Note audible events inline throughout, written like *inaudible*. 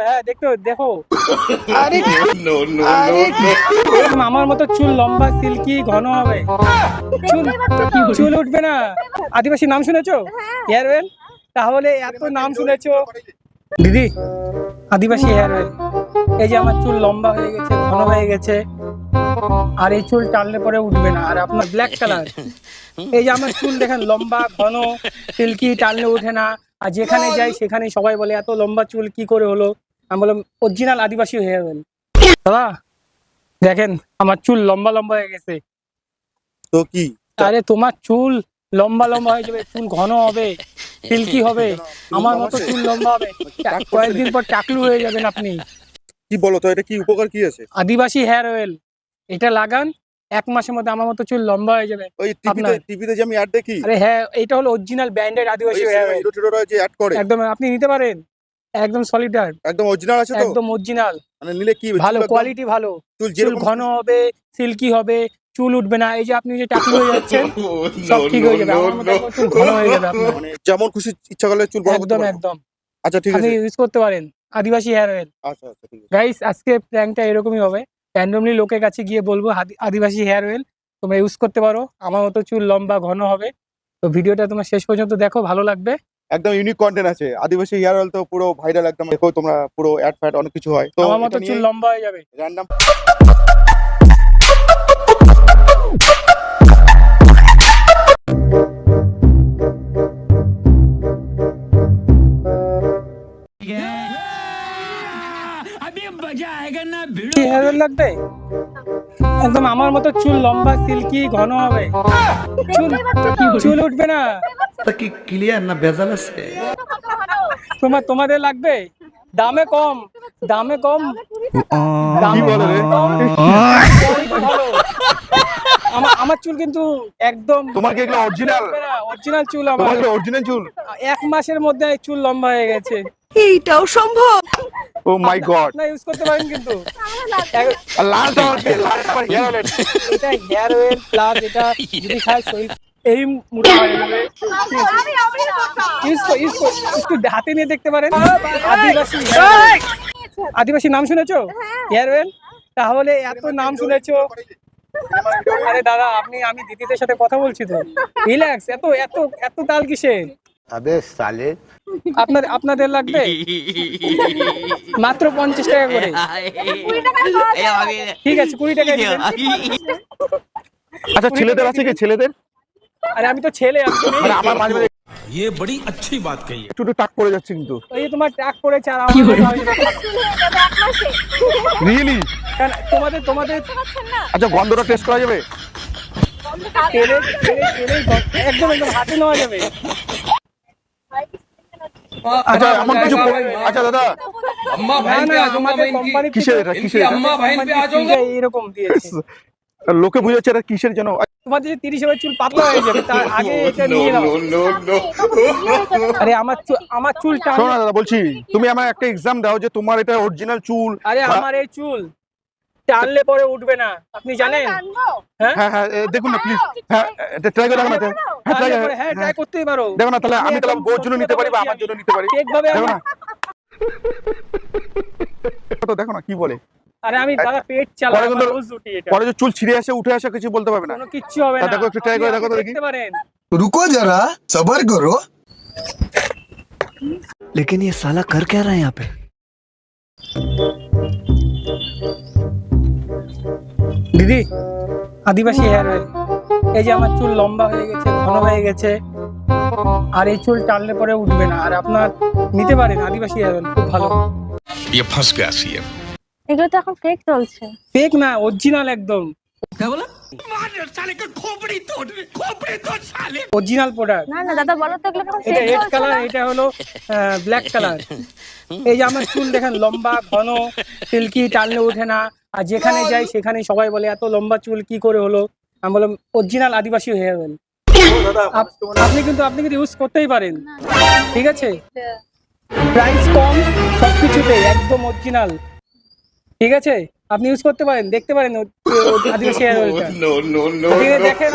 হ্যাঁ দেখতে দেখো। আরে আমার মতো চুল লম্বা সিল্কি ঘন হবে। চুল চুল উঠবে না। আদিবাসী নাম শুনেছো? হেয়ার অয়েল তাহলে এত নাম শুনেছো? দিদি আদিবাসী হেয়ার অয়েল এই যে আমার চুল লম্বা হয়ে গেছে ঘন হয়ে গেছে আর এই চুল টানলে পরে উঠবে না আর আপনার ব্ল্যাক কালার এই যে আমার চুল দেখেন লম্বা ঘন সিল্কি টানলে উঠে না। আর যেখানে যাই সেখানে সবাই বলে এত লম্বা চুল কি করে হলো? আমি বললাম অরিজিনাল আদিবাসী হেয়ার অয়েল দাদা দেখেন আমার চুল লম্বা লম্বা হয়ে গেছে। তো কি? আরে তোমার চুল লম্বা লম্বা হয়ে যাবে চুল ঘন হবে সিল্কি হবে আমার মতো চুল লম্বা হবে। কয়েকদিন পর টাকলু হয়ে যাবেন আপনি। কি বলো তো এটা কি উপকার কি আছে? আদিবাসী হেয়ার অয়েল এটা লাগান এক মাসের মধ্যে আমার মতো চুল লম্বা হয়ে যাবে। ওই টিভিতে টিভিতে যে আমি অ্যাড দেখি? আরে হ্যাঁ এটা হলো original branded Adivasi hair oil hero টিরোরা যে অ্যাড করে। একদম আপনি নিতে পারেন। একদম সলিডার একদম অরিজিনাল আছে তো? একদম অরিজিনাল মানে নিলে কি ভালো কোয়ালিটি ভালো। চুল ঘন হবে সিল্কি হবে চুল উঠবে না। এই যে আপনি যে টাকলু হয়ে যাচ্ছেন *laughs* সব ঠিক হয়ে যাবে। আমার মতো চুল ঘন হয়ে যাবে আপনার। মানে যেমন খুশি ইচ্ছা করলে চুল বড় করতে একদম একদম। আচ্ছা ঠিক আছে। আপনি ইউজ করতে পারেন। আদিবাসী হেয়ার অয়েল আচ্ছা আচ্ছা ঠিক আছে। গাইস আজকে প্র্যাঙ্কটা এরকমই হবে। র্যান্ডমলি লোকের কাছে গিয়ে বলব আদিবাসী হেয়ার অয়েল তোমরা ইউজ করতে পারো। আমার মতো চুল লম্বা ঘন হবে। তো ভিডিওটা তোমার শেষ পর্যন্ত দেখো ভালো লাগবে। একদম ইউনিক কন্টেন্ট আছে। আদিবাসী হেয়ার অয়েল তো পুরো ভাইরাল একদম। দেখো তোমরা পুরো অ্যাড ফ্যাট অনেক কিছু হয়। তো আমার মতো চুল লম্বা হয়ে যাবে। র্যান্ডম লাগবে? একদম আমার মতো চুল লম্বা সিল্কি ঘন হবে। চুল চুল উঠবে না। কি ক্লিয়ার না ভেজাল আছে? তোমার তোমাদের লাগবে? দামে কম। দামে কম। দামে কম, আমার আমার চুল কিন্তু একদম তোমার কি এগুলো অরিজিনাল অরিজিনাল চুল আমার। অরিজিনাল চুল? এক মাসের মধ্যে চুল লম্বা হয়ে গেছে। এইটাও সম্ভব? ও মাই গড না ইউজ করতে পারেন কিন্তু। লাল তো লাল আবার হেয়ার অয়েল এটা হেয়ার অয়েল প্লাস এটা যদি খায় শরীর এই মোটা হয়ে যাবে ইউজ কর একটু হাতে নিয়ে দেখতে পারেন। আদিবাসী নাম শুনেছো? হেয়ার অয়েল তাহলে এত নাম শুনেছো। আরে দাদা আপনি আমি দিদিদের সাথে কথা বলছি তো। রিল্যাক্স এত এত এত তাল কিসের? আবে সালে আপনার আপনাদের লাগবে মাত্র পঞ্চাশ টাকা করে ঠিক আছে কুড়ি টাকা দিবেন আচ্ছা ছেলেদের আছে কি ছেলেদের আরে আমি তো ছেলে আমি তো মেয়ে। মানে আমার মাঝে মাঝে ये बड़ी अच्छी बात कही है একটু একটু টাক পড়ে যাচ্ছে কিন্তু ওই যে তোমার ট্রাক পড়েছে আর আমার মনে হয় না। রিয়েলি কেন, তোমাদের তোমাদের আচ্ছা গন্ধটা টেস্ট করা যাবে তেলে তেলে তেলে একদম একদম হাতে নেওয়া যাবে আচ্ছা, আচ্ছা এমন আচ্ছা, কিছু আচ্ছা, আচ্ছা দাদা। আম্মা ভাই কোম্পানি কিসের এটা কিসের? আম্মা ভাই পে এরকম দিয়েছে। লোকে বুঝাচ্ছে এটা কিসের জন্য তিরিশ চুল পাতলা হয়ে যাবে তার আগে এটা নিয়ে নাও। আরে আমার চুল আমার চুল শোনো দাদা বলছি তুমি আমার একটা এক্সাম দাও যে তোমার এটা অরিজিনাল চুল। আরে হ্যাঁ? আমার এই চুল টানলে পরে উঠবে না। আপনি জানেন? হ্যাঁ? হ্যাঁ, হ্যাঁ দেখুন না প্লিজ হ্যাঁ এটা ট্রাই করে দেখুন হ্যাঁ try টানলে করে- পরে হ্যাঁ ট্রাই করতেই পারো দেখো না তাহলে আমি আমি তাহলে একদম বউর জন্য নিতে পারি বা আমার জন্য নিতে পারি ঠিক ভাবে দেখো আমি- না তো দেখো না কি বলে আরে আমি দাদা পেট পরে চালাই কিন্তু- আমার রোজ রুটি এটা পরে যে চুল ছিঁড়ে আসে উঠে আসে কিছু বলতে পারবে না কোনো কিচ্ছু হবে তা না দেখো, একটু try করে আপনি দেখো তো দেখি। দেখতে পারেন रुको जरा सबर करो लेकिन ये साला कर क्या रहा है यहाँ पे দিদি আদিবাসী হেয়ার অয়েল এই যে আমার চুল লম্বা হয়ে গেছে ঘন হয়ে গেছে আর এই চুল টানলে পরে উঠবে না আর আপনার নিতে পারেন আদিবাসী হেয়ার অয়েল খুব ভালো ये फंस गया सीएम এগুলো তো এখন ফেক চলছে ফেক না অরিজিনাল একদম অরিজিনাল প্রোডাক্ট না না দাদা বলো তো এগুলো কেমন এটা ফেক রেড চলছে কালার না? এটা হলো ব্ল্যাক কালার এই যে আমার চুল দেখেন লম্বা ঘন সিল্কি টানলে ওঠে না আর যেখানে যাই সেখানে সবাই বলে এত লম্বা চুল কি করে হলো আমি বললাম অরিজিনাল আদিবাসী হেয়ার অয়েল আপনি কিন্তু আপনি কিন্তু ইউজ করতেই পারেন। ঠিক আছে? প্রাইস কম সবকিছুতে একদম অরিজিনাল ঠিক আছে? আপনি ইউজ করতে পারেন দেখতে পারেন *laughs* দেখেন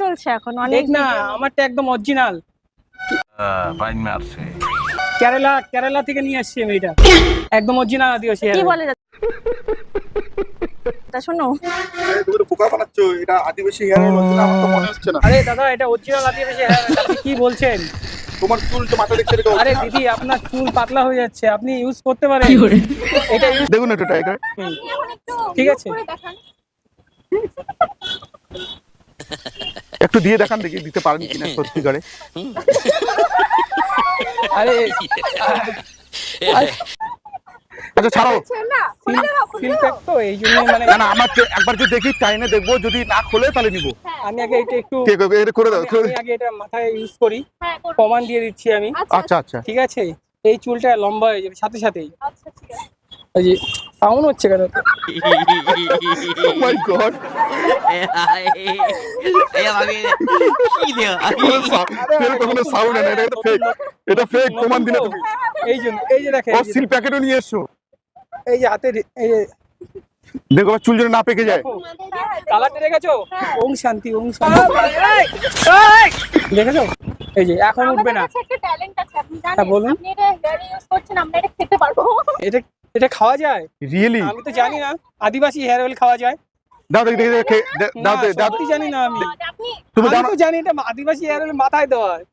চলছে এখন অনেক না আমারটা একদম কেরালা কেরালা থেকে নিয়ে আসছি আমি এটা। একদম অরিজিনাল আদিবাসী কি বলে তা শোনো। তুমি তো বোকা বানাচ্ছ এটা আদিবাসী হেয়ার অয়েল হচ্ছে না আমার তো মনে হচ্ছে না। আরে দাদা এটা অরিজিনাল আদিবাসী oil, আপনি কি বলছেন? তোমার চুল তো মাথা দেখছে এটা আরে দিদি আপনার চুল পাতলা হয়ে যাচ্ছে আপনি ইউজ করতে পারেন। এটা ইউজ দেখুন একটু ট্রাই করে ঠিক আছে। একটু দিয়ে দেখান দেখি দিতে পারেন কিনা সত্যি করে আরে *laughs* আচ্ছা ছাড়ো ফিল প্যাক তো এই জন্য মানে না না আমার একবার যদি দেখি টাইনে দেখব যদি না খোলে তাহলে নিবো। আমি আগে এটা একটু কে করবে এটা করে দাও আমি- আগে এটা মাথায় ইউজ করি। হ্যাঁ প্রমাণ দিয়ে দিচ্ছি আমি। আচ্ছা আচ্ছা ঠিক আছে? এই চুলটা লম্বা হয়ে যাবে সাথে সাথেই। আচ্ছা ঠিক আছে। ওই যে সাউন্ড হচ্ছে কেন? মাই গড সাউন্ড এটা ফেক এটা ফেক প্রমাণ দিলে তুমি। এই জন্য এই যে দেখেন ও সিল প্যাকেটও নিয়ে এসছো। এই যে হাতে দেখো চুল যেন না পেকে যায়। কালারটা দেখেছ ওং শান্তি ওং শান্তি। দেখেছ? এই যে এখন উঠবে না। আমাদের কাছে একটা ট্যালেন্ট আছে আপনি হ্যাঁ, বলুন। এটা হেয়ার ইউজ করছেন আমরা এটা খেতে পারব। এটা এটা খাওয়া যায়? রিয়েলি আমি তো জানি না। আদিবাসী হেয়ার অয়েল খাওয়া যায়। দাও দেখি দেখি দেখি, খে- দে- না দাও দাও জানি না আমি। তুমি জানো জানি এটা আদিবাসী হেয়ার অয়েল মাথায় দেওয়া হয়।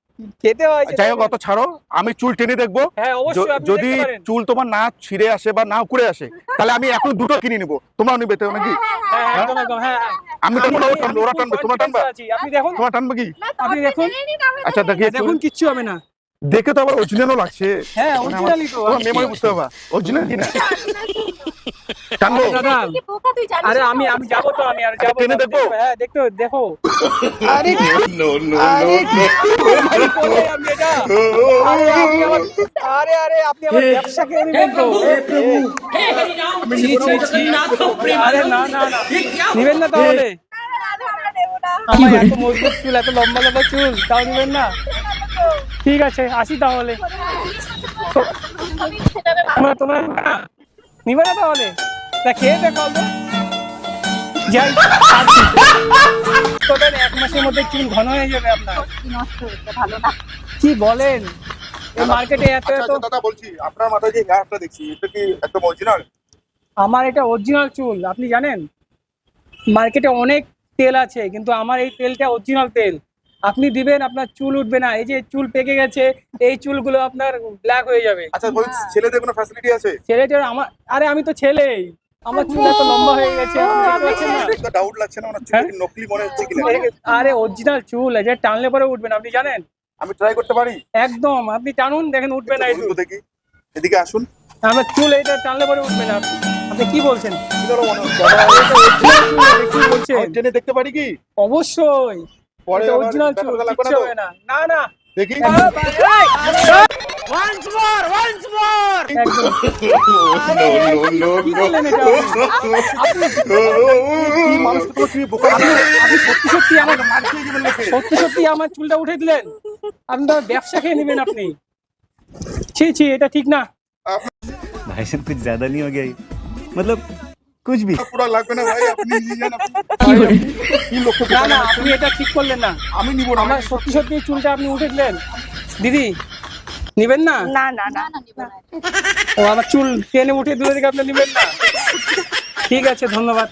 খেতে হয় যাই হোক অত ছাড়ো আমি চুল টেনে দেখব। হ্যাঁ য- অবশ্যই আপনি যদি চুল তোমার না ছিঁড়ে আসে বা না উকড়ে আসে তাহলে আমি এখন দুটো কিনে নিবো। তোমরাও নিবে তো নাকি? হ্যাঁ হ্যাঁ। আমি টানবো না টানবে ওরা টানবে তোমরা টানবা? আপনি দেখুন। তোমার টানবে কি? আপনি দেখুন। আচ্ছা দেখি দেখুন কিচ্ছু হবে না। দেখে তো আবার অরিজিনালও লাগছে। হ্যাঁ মানে তো মেমোরি বুঝতে অরিজিনাল না আরে? আমি আমি যাব তো আমি আর যাব টেনে দেখব? হ্যাঁ দেখতে দেখো। আরে আরে এটা? আপনি আমার ব্যবসা কে নেবেন তো। না না না। নিবেন না তাহলে। না, না, না, আমরা নেব না। আমার এত মজবুত চুল এত লম্বা লম্বা চুল তাও নিবেন না? ঠিক আছে আসি তাহলে। আমি তোমরা তোমরা নিবে না তাহলে? তা খেয়ে দেখো যাই তোদের এক মাসের মধ্যে চুল ঘন হয়ে যাবে আপনার। কি বলেন? এই মার্কেটে এত আচ্ছা এত আচ্ছা দাদা বলছি আপনার মাথায় যে হেয়ারটা দেখছি এটা কি একদম অরিজিনাল আমার এটা অরিজিনাল চুল আপনি জানেন? মার্কেটে অনেক তেল আছে কিন্তু আমার এই তেলটা অরিজিনাল তেল। আপনি দিবেন আপনার চুল উঠবে না। এই যে চুল পেকে গেছে এই চুলগুলো আপনার ব্ল্যাক হয়ে যাবে। আচ্ছা বলছি ছেলেদের কোনো ফ্যাসিলিটি আছে? ছেলেটার আমার আরে আমি তো ছেলেই। আমার চুল এত লম্বা হয়ে গেছে না? ডাউট লাগছে না? আমার চুল হ্যাঁ? নকলি মনে হচ্ছে কিনা? আরে অরিজিনাল চুল এটা টানলে পরে উঠবেন আপনি জানেন? আমি ট্রাই করতে পারি? একদম আপনি টানুন দেখেন উঠবে না বলুন দেখি। এদিকে আসুন। আমার চুল এটা টানলে পরে উঠবে না কি বলছেন? মনে আপনি কি বলছেন? দেখতে পারি কি? অবশ্যই। পরে এটা আবার অরিজিনাল দেখা চুল লাগবে না কিচ্ছু তো? হবে না না না দেখি একদম no, no, কি no, করলেন এটা কি মানুষ তো তুমি বোকা আপনি সত্যি সত্যি আমার মার খেয়ে যাবেন লোকে। সত্যি সত্যি আমার চুলটা উঠে দিলেন আপনি তো ব্যবসা খেয়ে নেবেন আপনি ছি ছি এটা ঠিক না भाई साहब कुछ ज्यादा नहीं हो गया ये? मतलब कुछ भी পুরো লাগবে না ভাই আপনি নিয়ে যান আপনি। কি লক্ষ্য না করবেন না আমার আপনি এটা ঠিক করলেন না আমি নিব না আমার সত্যি সত্যি এই চুলটা আপনি উঠে দিলেন দিদি নিবেন না না না না না ও আমার চুল টেনে উঠে দিলে দিকে আপনি নিবেন না ঠিক আছে ধন্যবাদ